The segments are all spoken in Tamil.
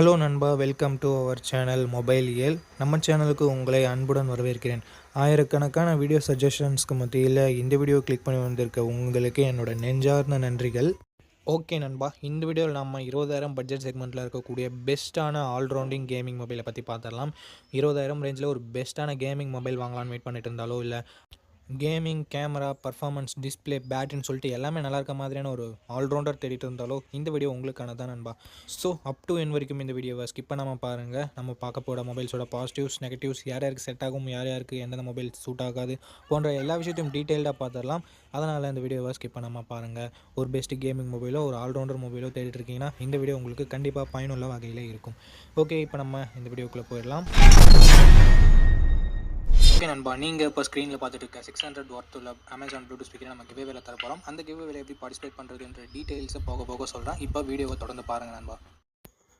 ஹலோ நண்பா. Welcome to our channel mobile இயல் நம்ம சேனலுக்கு உங்களை அன்புடன் வரவேற்கிறேன். ஆயிரக்கணக்கான வீடியோ சஜஷன்ஸ்க்கு மத்தியில் இந்த வீடியோ கிளிக் பண்ணி வந்திருக்க உங்களுக்கு என்னோட நெஞ்சார்ந்த நன்றிகள். ஓகே நண்பா. இந்த வீடியோவில் நம்ம இருபதாயிரம் பட்ஜெட் செக்மெண்ட்டில் இருக்கக்கூடிய பெஸ்ட்டான ஆல்ரவுண்டிங் கேமிங் மொபைலை பற்றி பார்த்துடலாம். இருபதாயிரம் ரேஞ்சில் ஒரு பெஸ்ட்டான கேமிங் மொபைல் வாங்கலாம்னு வெயிட் பண்ணிட்டு இருந்தாலோ இல்லை கேமிங் கேமரா பர்ஃபார்மன்ஸ் டிஸ்பிளே பேட்ரின்னு சொல்லிட்டு எல்லாமே நல்லா இருக்க மாதிரியான ஒரு ஆல்ரவுண்டர் தேடிட்டு இருந்தாலோ இந்த வீடியோ உங்களுக்கான தான் நண்பா? ஸோ அப் டு என் வரைக்கும் இந்த வீடியோவை ஸ்கிப் பண்ணாமல் பாருங்கள் நம்ம பார்க்க போகிற மொபைல்ஸோட பாசிட்டிவ்ஸ் நெகட்டிவ்ஸ் யார் யாருக்கு செட் ஆகும் யார் யாருக்கு எந்தெந்த மொபைல் சூட் ஆகாது போன்ற எல்லா விஷயத்தையும் டீட்டெயில்டாக பார்த்துடலாம் அதனால் இந்த வீடியோவை ஸ்கிப் பண்ணாமல் பாருங்கள் ஒரு பெஸ்ட் கேமிங் மொபைலோ ஒரு ஆல்ரவுண்டர் மொபைலோ தேடிட்டு இருக்கீங்கன்னா இந்த வீடியோ உங்களுக்கு கண்டிப்பாக பயனுள்ள வகையில் இருக்கும். ஓகே இப்போ நம்ம இந்த வீடியோக்குள்ளே போயிடலாம். ஓகே நண்பா நீங்கள் இப்போ ஸ்க்ரீனில் பார்த்துட்டு இருக்க சிக்ஸ் ஹண்ட்ரட் ஒர்த் உள்ள அமேசான் ப்ளூடூத் ஸ்பீக்கர் நம்ம கிவேவேல தர போகிறோம் அந்த கிவேவேல எப்படி பார்ட்டிசிபேட் பண்ணுறதுன்ற டீட்டெயில்ஸை போக போக சொல்கிறேன் இப்போ வீடியோவை தொடர்ந்து பாருங்கள் நண்பா.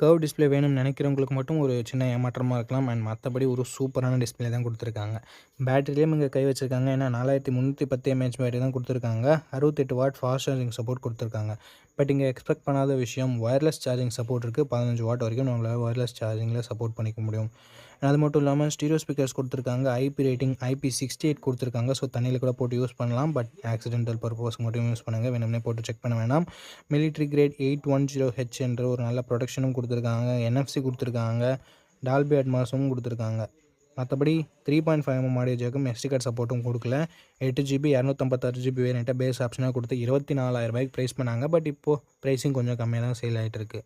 கர்வ் டிஸ்பிளே வேணும்னு நினைக்கிறவங்களுக்கு மட்டும் ஒரு சின்ன ஏமாற்றமாக இருக்கலாம். அண்ட் மற்றபடி ஒரு சூப்பரான டிஸ்பிளே தான் கொடுத்துருக்காங்க. பேட்டரியிலையும் இங்கே கை வச்சிருக்காங்க. ஏன்னா நாலாயிரத்தி முந்நூற்றி பத்து எம்ஏஹெச் பேட்டரி தான் கொடுத்துருக்காங்க. அறுபத்தெட்டு வாட் ஃபாஸ்ட் சார்ஜிங் சப்போர்ட் கொடுத்துருக்காங்க. பட் இங்கே எக்ஸ்பெக்ட் பண்ணாத விஷயம் ஒயர்லெஸ் சார்ஜிங் சப்போர்ட் இருக்குது பதினஞ்சு வாட் வரைக்கும் நம்மளால் ஒயர்லெஸ் சார்ஜிங்கில் சப்போர்ட் பண்ணிக்க முடியும். அது மட்டும் இல்லாமல் ஸ்டீரியோ ஸ்பீக்கர்ஸ் கொடுத்துருக்காங்க. IP rating IP sixty eight கொடுத்துருக்காங்க. ஸோ தண்ணியில் கூட போட்டு யூஸ் பண்ணலாம். பட் ஆக்சிடென்டல் பர்பஸ் மட்டும் யூஸ் பண்ணுங்கள் வேணும்னே போட்டு செக் பண்ண வேணாம். Military grade eight one zero H என்ற ஒரு நல்ல ப்ரொடக்ஷனும் கொடுத்துருக்காங்க. என்எஃப்சி கொடுத்துருக்காங்க. டால்பி அட்மாஸும் கொடுத்துருக்காங்க. மற்றபடி three point five mm mm audio ஜேக்கும் எஸ்டி கார்டு சப்போர்ட்டும் கொடுக்கல. எட்டு ஜிபி இரநூத்தம்பத்தாறு ஜிபி வேணுட்டு பேஸ் ஆப்ஷனாக கொடுத்து இருபத்தி நாலாயிரம் ரூபாய்க்கு ப்ரைஸ் பண்ணாங்க. பட் இப்போது ப்ரைஸிங் கொஞ்சம் கம்மியாக தான் சேல் ஆகிட்டு இருக்குது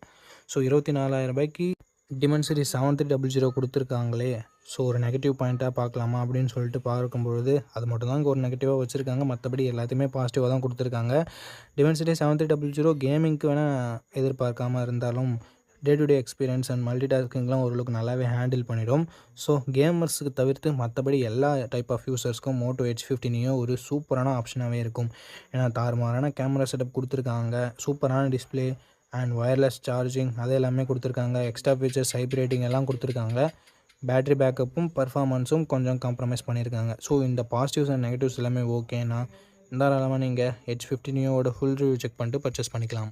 ஸோ இருபத்தி நாலாயிரம் ரூபாய்க்கு Dimensity seven three double zero கொடுத்துருக்காங்களே. So ஒரு நெகட்டிவ் பாயிண்ட்டாக பார்க்கலாமா அப்படின்னு சொல்லிட்டு பார்க்கும்பொழுது அது மட்டும் தான் ஒரு நெகட்டிவாக வச்சுருக்காங்க. மற்றபடி எல்லாத்தையுமே பாசிட்டிவாக தான் கொடுத்துருக்காங்க. Dimensity seven three double zero கேமிங்க்கு வேணால் எதிர்பார்க்காம இருந்தாலும் day to day experience and multi டாஸ்கிங்லாம் ஓரளவுக்கு நல்லாவே ஹேண்டில் பண்ணிடும். ஸோ கேமர்ஸுக்கு தவிர்த்து மற்றபடி எல்லா டைப் ஆஃப் யூசர்ஸ்க்கும் மோட்டோ ஹெச் ஃபிஃப்டினையும் ஒரு சூப்பரான ஆப்ஷனாகவே இருக்கும். ஏன்னா தாறுமாறான கேமரா செட்டப் கொடுத்துருக்காங்க. சூப்பரான டிஸ்பிளே அண்ட் ஒயர்லெஸ் சார்ஜிங் அது எல்லாமே கொடுத்துருக்காங்க. எக்ஸ்ட்ரா ஃபீச்சர்ஸ் ஹைப் ரேட்டிங் எல்லாம் கொடுத்துருக்காங்க. பேட்டரி பேக்கப்பும் பர்ஃபாமன்ஸும் கொஞ்சம் காம்ப்ரமைஸ் பண்ணியிருக்காங்க ஸோ இந்த பாசிட்டிவ்ஸ் அண்ட் நெகட்டிவ்ஸ் எல்லாமே ஓகேனா தாராளமாக நீங்கள் ஹெச் ஃபிஃப்டினியோட ஃபுல் ரிவ்யூ செக் பண்ணிட்டு பர்ச்சேஸ் பண்ணிக்கலாம்.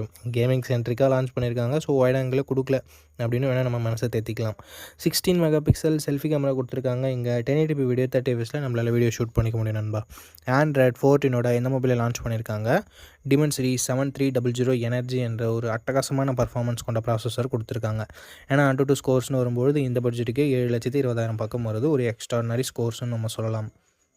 கேமிங் சென்ட்ரிக்காக லான்ச் பண்ணியிருக்காங்க ஸோ வைட் ஆங்கிளில் கொடுக்கல. அப்படின்னு வேணால் நம்ம மனசை தேத்திக்கலாம். Sixteen mega pixel selfie camera கொடுத்துருக்காங்க. இங்கே ten eighty P video thirty எஃப்எஸில் நம்மளால் வீடியோ ஷூட் பண்ணிக்க முடியும் நண்பா. ஆண்ட்ராய்ட் ஃபோர்டீனோட இந்த மொபைலை லான்ச் பண்ணியிருக்காங்க Dimensity seven three double zero energy என்ற ஒரு அட்டகாசமான பர்ஃபார்மன்ஸ் கொண்ட ப்ராசஸர் கொடுத்துருக்காங்க. ஏன்னா டூ டூ ஸ்கோர்ஸ்னு வரும்போது இந்த பட்ஜெட்டுக்கு ஏழு லட்சத்தி இருபதாயிரம் பக்கம் வருது. ஒரு எக்ஸ்ட்ரானரி ஸ்கோர்ஸ்னு நம்ம சொல்லலாம்.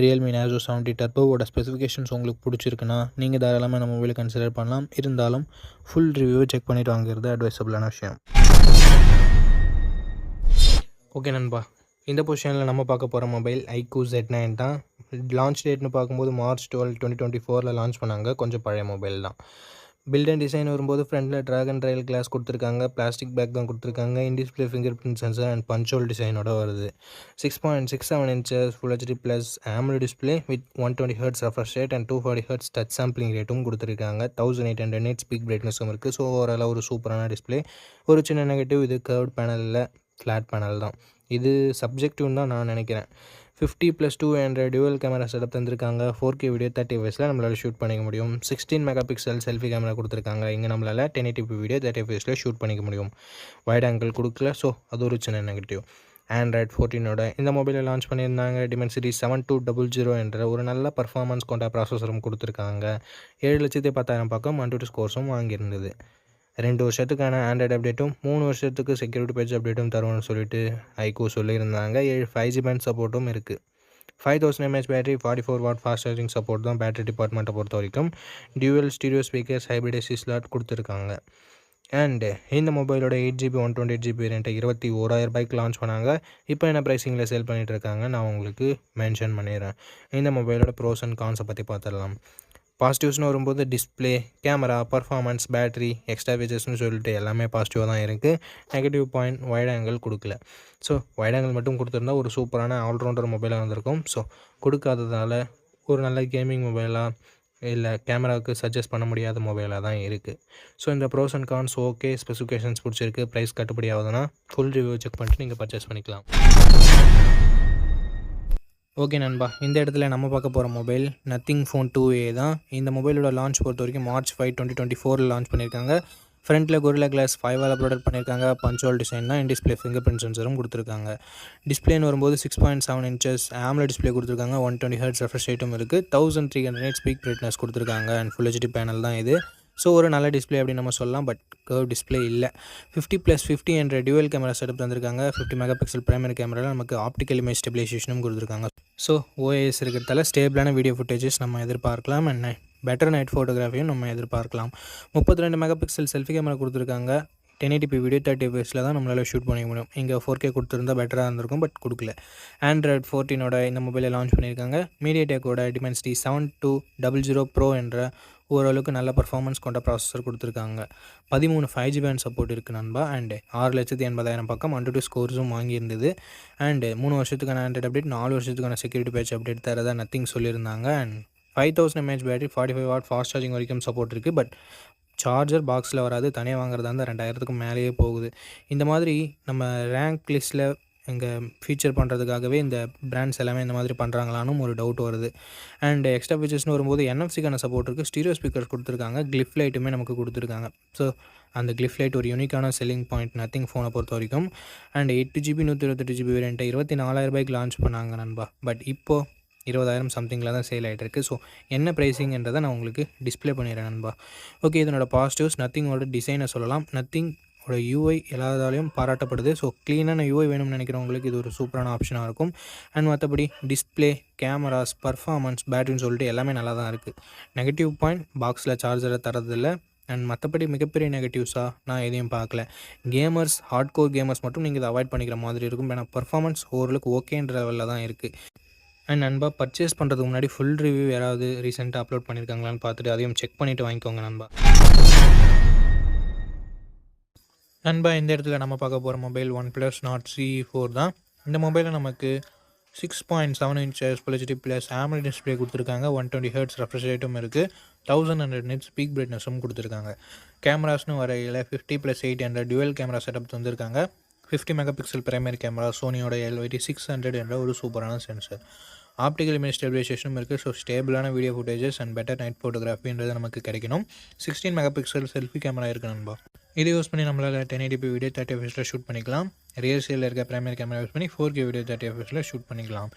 ரியல்மி நேசோ செவன்ட்டி டர்போவோட ஸ்பெசிஃபிகேஷன்ஸ் உங்களுக்கு பிடிச்சிருக்குன்னா நீங்கள் தாராளமாக நம்ம மொபைலை கன்சிடர் பண்ணலாம். இருந்தாலும் ஃபுல் ரிவ்யூவை செக் பண்ணிவிட்டு வாங்குறது அட்வைசபிளான விஷயம். ஓகே நண்பா. இந்த பொசிஷனில் நம்ம பார்க்க போகிற மொபைல் ஐக்கூ ஜெட் நைன் தான். லான்ச் டேட்னு பார்க்கும்போது மார்ச் டுவெல் டுவெண்ட்டி டுவெண்ட்டி ஃபோரில் லான்ச் பண்ணாங்க. கொஞ்சம் பழைய மொபைல் தான். பில்ட் அண்ட் டிசைன் வரும்போது ஃப்ரண்டில் ட்ராகன் ரயில் கிளாஸ் கொடுத்துருக்காங்க பிளாஸ்டிக் பேக் தான் கொடுத்துருக்காங்க in display finger print sensor and punch hole டிசைனோட வருது. Six point six seven inches full HD plus AMOLED display with one twenty hertz refresh rate and two forty hertz touch sampling ரேட்டும் கொடுத்துருக்காங்க. Thousand eight hundred nits peak பிரைட்னஸும் இருக்குது ஸோ ஓவராலாக ஒரு சூப்பரான டிஸ்பிளே ஒரு சின்ன நெகட்டிவ் இது கர்வ் பேனலில் ஃப்ளாட் பேனல் தான். இது சப்ஜெக்டிவ்னு தான் நான் நினைக்கிறேன். Fifty plus two hundred dual camera setup தந்திருக்காங்க. ஃபோர் கே வீடியோ தேர்ட்டி ஃபேஸில் நம்மளால் ஷூட் பண்ணிக்க முடியும். Sixteen mega pixel selfie camera கொடுத்துருக்காங்க. இங்கே நம்மளால் டென் எயிட்டி வீடியோ தேர்ட்டி ஃபேஸில் ஷூட் பண்ணிக்க முடியும். வைட் ஆங்கிள் கொடுக்கல. ஸோ அது ஒரு சின்ன நெகட்டிவ் ஆண்ட்ராய்ட் ஃபோர்டீனோட இந்த மொபைலை லான்ச் பண்ணியிருந்தாங்க. Dimensity seven two double zero என்ற ஒரு நல்ல பர்ஃபார்மன்ஸ் கொண்ட ப்ராசஸரும் கொடுத்துருக்காங்க. ஏழு லட்சத்தி பத்தாயிரம் பக்கம் ஒன் டூ ஸ்கோர்ஸும் வாங்கியிருந்தது. ரெண்டு வருஷத்துக்கான ஆண்ட்ராய்டு அப்டேட்டும் மூணு வருஷத்துக்கு செக்யூரிட்டி பேஜ் அப்டேட்டும் தருவோம்னு சொல்லிட்டு ஐகோ சொல்லியிருந்தாங்க. ஏழு ஃபைவ் ஜி பேண்ட் சப்போர்ட்டும் இருக்குது five thousand mAh battery forty four watt fast charging support தான் பேட்டரி டிபார்ட்மெண்ட்டை பொறுத்த வரைக்கும் dual stereo speakers hybrid SD slot கொடுத்துருக்காங்க. அண்டு இந்த மொபைலோட eight GB one twenty eight GB ரெண்டை இருபத்தி ஓராயிரம் ரூபாய்க்கு லான்ச் பண்ணாங்க. இப்போ என்ன ப்ரைஸிங்கில் சேல் பண்ணிகிட்டு இருக்காங்க? நான் உங்களுக்கு மென்ஷன் பண்ணிடுறேன். இந்த மொபைலோட ப்ரோஸ் அண்ட் கான்ஸை பற்றி பார்த்துடலாம். பாசிட்டிவ்ஸ்னு வரும்போது display camera performance battery extra ஃபீச்சர்ஸ்னு சொல்லிட்டு எல்லாமே பாசிட்டிவாக தான் இருக்குது நெகட்டிவ் பாயிண்ட் வைட் ஆங்கிள் கொடுக்கல. ஸோ வைட் ஆங்கிள் மட்டும் கொடுத்துருந்தா ஒரு சூப்பரான ஆல்ரவுண்டர் மொபைலாக வந்திருக்கும். ஸோ கொடுக்காததால் ஒரு நல்ல கேமிங் மொபைலாக இல்லை கேமராவுக்கு சஜஸ்ட் பண்ண முடியாத மொபைலாக தான் இருக்குது ஸோ இந்த pros and cons okay specifications பிடிச்சிருக்கு. ப்ரைஸ் கட்டுப்படி ஆகுதுன்னா ஃபுல் ரிவ்யூ செக் பண்ணிட்டு நீங்கள் பர்ச்சேஸ் பண்ணிக்கலாம். ஓகே நண்பா இந்த இடத்துல நம்ம பார்க்க போகிற mobile Nothing Phone two A தான். இந்த மொபைலோட லான்ச் பொறுத்த வரைக்கும் மார்ச் ஃபைவ் டுவெண்ட்டி டுவெண்ட்டி ஃபோரில் லான்ச் பண்ணியிருக்காங்க ஃப்ரண்ட்டில் கொரில்லா கிளாஸ் ஃபைவால் ப்ராடக்ட் பண்ணியிருக்காங்க. பஞ்சுவல் டிசைன் தான். டிஸ்பிளே ஃபிங்கர் பிரிண்ட் சென்சரும் கொடுத்துருக்காங்க. டிஸ்பிளேன்னு வரும்போது six point seven inches AMOLED display கொடுத்துருக்காங்க. ஒன் டுவெண்ட்டி ஹர்ட்ஸ் ரெஃப்ரெஷ் ரேட்டும் இருக்குது thousand three hundred peak brightness கொடுத்துருக்காங்க. அண்ட் ஃபுல் ஹெச்டி பேனல் தான் இது. ஸோ ஒரு நல்ல டிஸ்பிளே அப்படின்னு நம்ம சொல்லலாம் பட் கர்வ் டிஸ்பிளே இல்லை. ஃபிஃப்டி ப்ளஸ் ஃபிஃப்டி என்ற டியூவல் கேமரா செட்டப் தந்திருக்காங்க. ஃபிஃப்டி மெகா பிக்சல் பிரைமரி கேமராவில் நமக்கு ஆப்டிக்கல் இமேஜ் ஸ்டெபிலைசேஷனும் கொடுத்துருக்காங்க. ஸோ ஓஎஸ் இருக்கிறதால ஸ்டேபிளான வீடியோ ஃபுட்டேஜஸ் நம்ம எதிர்பார்க்கலாம். அண்ட் பெட்டர் நைட் ஃபோட்டோகிராஃபியும் நம்ம எதிர்பார்க்கலாம். முப்பத்தி ரெண்டு மெகா பிக்சல் செல்ஃபி கேமரா கொடுத்துருக்காங்க ten eighty P video thirty எஃப்எஸில் தான் நம்மளால் ஷூட் பண்ணிக்க முடியும். இங்கே ஃபோர் கே கொடுத்துருந்தா பெட்டராக இருந்திருக்கும் பட் கொடுக்கல. ஆண்ட்ராய்ட் ஃபோர்டீனோட இந்த மொபைலை லான்ச் பண்ணியிருக்காங்க. மீடியா டேக்கோட Dimensity seven two double zero pro என்ற ஓரளவுக்கு நல்ல பர்ஃபார்மன்ஸ் கொண்ட ப்ராசஸர் கொடுத்துருக்காங்க. பதிமூணு ஃபைவ் ஜி பேண்ட் சப்போர்ட் இருக்குது நண்பா. அண்டு ஆறு லட்சத்தி எண்பதாயிரம் பக்கம் ஒன் டூ ஸ்கோர்ஸும் வாங்கியிருந்தது. அண்டு மூணு வருஷத்துக்கான ஆண்ட்ராய்ட் அப்டேட் நாலு வருஷத்துக்கான செக்யூரிட்டி பேட்ச் அப்டேட் தரதா நத்திங் சொல்லியிருந்தாங்க. And five thousand mAh battery forty five watt fast charging வரைக்கும் சப்போர்ட் இருக்குது பட் சார்ஜர் பாக்ஸில் வராது தனியாக வாங்குறதா இருந்தால் ரெண்டாயிரத்துக்கு மேலேயே போகுது. இந்த மாதிரி நம்ம ரேங்க் லிஸ்ட்டில் இங்கே ஃபீச்சர் பண்ணுறதுக்காகவே இந்த பிராண்ட்ஸ் எல்லாமே இந்த மாதிரி பண்ணுறாங்களானும் ஒரு டவுட் வருது. அண்ட் எக்ஸ்ட்ரா ஃபீச்சர்ஸ்னு வரும்போது என்எஃப்சிக்கான சப்போர்ட் இருக்குது ஸ்டீரியோ ஸ்பீக்கர்ஸ் கொடுத்துருக்காங்க. கிளிஃப் லைட்டுமே நமக்கு கொடுத்துருக்காங்க. ஸோ அந்த கிளிஃப் லைட் ஒரு யூனிக்கான செல்லிங் பாயிண்ட் நத்திங் ஃபோனை பொறுத்த வரைக்கும். அண்ட் எட்டு ஜிபி நூற்றி இருபத்தெட்டு ஜிபி வேரியண்ட்டை இருபத்தி நாலாயிரம் ரூபாய்க்கு லான்ச் பண்ணாங்க நண்பா. பட் இப்போது இருபதாயிரம் சம்திங்கில் தான் சேல் ஆகிட்டு இருக்குது ஸோ என்ன ப்ரைஸிங்கன்றதை நான் உங்களுக்கு டிஸ்பிளே பண்ணிடுறேன் நண்பா. ஓகே இதனோட பாசிட்டிவ்ஸ் நத்திங்கோட டிசைனை சொல்லலாம். நத்திங் ஓட யூஐ எல்லாத்தாலையும் பாராட்டப்படுது. ஸோ க்ளீனான யூஐ வேணும்னு நினைக்கிறவங்களுக்கு இது ஒரு சூப்பரான ஆப்ஷனாக இருக்கும். அண்ட் மற்றபடி டிஸ்பிளே கேமராஸ் பர்ஃபார்மன்ஸ் பேட்டரின்னு சொல்லிட்டு எல்லாமே நல்லா தான் இருக்குது நெகட்டிவ் பாயிண்ட் பாக்ஸில் சார்ஜரை தரதில்ல அண்ட் மற்றபடி மிகப்பெரிய நெகட்டிவ்ஸாக நான் எதையும் பார்க்கல. கேமர்ஸ் ஹார்ட் கோர் கேமர்ஸ் மட்டும் நீங்கள் இதை அவாய்ட் பண்ணிக்கிற மாதிரி இருக்கும். ஏன்னா பர்ஃபார்மன்ஸ் ஓரளவுக்கு ஓகேன்ற லெவலில் தான் இருக்குது அண்ட் நண்பா பர்ச்சேஸ் பண்ணுறதுக்கு முன்னாடி ஃபுல் ரிவ்யூ யாராவது ரீசெண்டாக அப்லோட் பண்ணியிருக்காங்களான்னு பார்த்துட்டு அதையும் செக் பண்ணிவிட்டு வாங்கிக்கோங்க நண்பா. நண்பா இந்த இடத்துல நம்ம பார்க்க போகிற mobile one plus Nord C four தான். இந்த மொபைலில் நமக்கு six point seven inches full plus AMOLED display கொடுத்துருக்காங்க. ஒன் டுவெண்ட்டி ஹர்ட்ஸ் ரெஃப்ரெஷ் ரேட்டும் இருக்குது தௌசண்ட் ஹண்ட்ரட் நெட் ஸ்பீக் பிரைட்னஸும் கொடுத்துருக்காங்க. கேமராஸ்னு வரையில் fifty plus eight hundred dual camera setup தந்திருக்காங்க. Fifty mega pixel primary camera சோனியோட LYT six hundred என்ற ஒரு சூப்பரான சென்சர் ஆப்டிக்கல் இமேஜ் ஸ்டெபிலைசேஷனும் இருக்குது so ஸ்டேபிளான video footages and better night ஃபோட்டோகிராஃபின்றது நமக்கு கிடைக்கணும். Sixteen mega pixel selfie camera இருக்குது நண்பா. இதை யூஸ் பண்ணி நம்மளால் டென் எயிட்டி வீடியோ தேர்ட்டி எஃப்எஸில் ஷூட் பண்ணிக்கலாம். ரியர் சைடில் இருக்க பிரைமரி கேமரா யூஸ் பண்ணி ஃபோர் கே வீடியோ தேர்ட்டி எஃப்எஸில் ஷூட் பண்ணிக்கலாம்.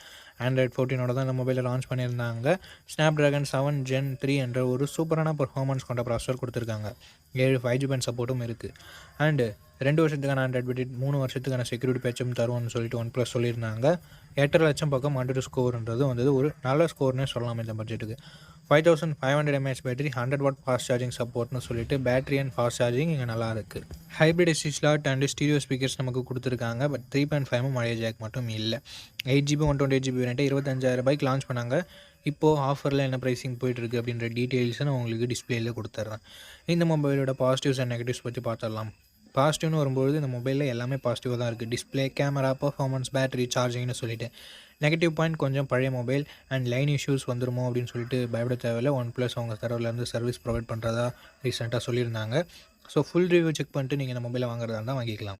ஆண்ட்ராய்ட் ஃபோர்டீனோட தான் இந்த மொபைலில் லான்ச் பண்ணியிருந்தாங்க. Snapdragon seven gen three என்ற ஒரு சூப்பரான பர்ஃபார்மன்ஸ் கொண்ட ப்ராசர் கொடுத்துருக்காங்க. ஏழு ஃபைவ் ஜி பேண்ட் சப்போர்ட்டும் இருக்குது அண்டு ரெண்டு வருஷத்துக்கான ஆண்ட்ராய்ட் பட்ஜெட் மூணு வருஷத்துக்கான செக்யூரிட்டி பேச்சும் தருவோம்னு சொல்லிட்டு ஒன் ப்ளஸ் சொல்லியிருந்தாங்க. எட்டரை லட்சம் பக்கம் ஹண்ட்ரட் ஸ்கோர்ன்றது வந்தது. ஒரு நல்ல ஸ்கோர்னே சொல்லலாம் இந்த பட்ஜெட்டுக்கு five thousand five hundred mAh battery hundred watt fast charging சப்போர்ட்னு சொல்லிட்டு பேட்டரி அண்ட் ஃபாஸ்ட் சார்ஜிங் இங்கே நல்லா இருக்குது hybrid SD slot and stereo speakers நமக்கு கொடுத்துருக்காங்க. பட் த்ரீ பாயிண்ட் ஃபைவ் மழைய ஜாக் மட்டும் இல்லை. Eight GB one twenty eight GB வேணுட்டு இருபத்தஞ்சாயிரம் ரூபாய்க்கு லான்ச் பண்ணாங்க. இப்போது ஆஃபரில் என்ன ப்ரைஸிங் போயிட்டுருக்கு அப்படின்ற டீட்டெயில்ஸை நான் உங்களுக்கு டிஸ்பிளேயில் கொடுத்துட்றேன் இந்த மொபைலோட பாசிட்டிவ்ஸ் அண்ட் நெகட்டிவ்ஸ் பற்றி பார்த்துடலாம். பாசிட்டிவ்னு வரும்போது இந்த மொபைலில் எல்லாமே பாசிட்டிவாக தான் இருக்குது டிஸ்பிளே கேமரா பர்ஃபார்மன்ஸ் பேட்டரி சார்ஜிங்னு சொல்லிட்டு. நெகட்டிவ் பாயிண்ட் கொஞ்சம் பழைய மொபைல் அண்ட் லைன் இஷ்யூஸ் வந்துருமோ அப்படின்னு சொல்லிட்டு பயப்பட தேவையில்ல. ஒன் ப்ளஸ் அவங்க தரவுலேருந்து சர்வீஸ் ப்ரொவைட் பண்ணுறதா ரீசெண்டாக சொல்லியிருந்தாங்க. ஸோ ஃபுல் ரிவ்யூ செக் பண்ணிட்டு நீங்கள் இந்த மொபைலை வாங்குறதா இருந்தால் வாங்கிக்கலாம்.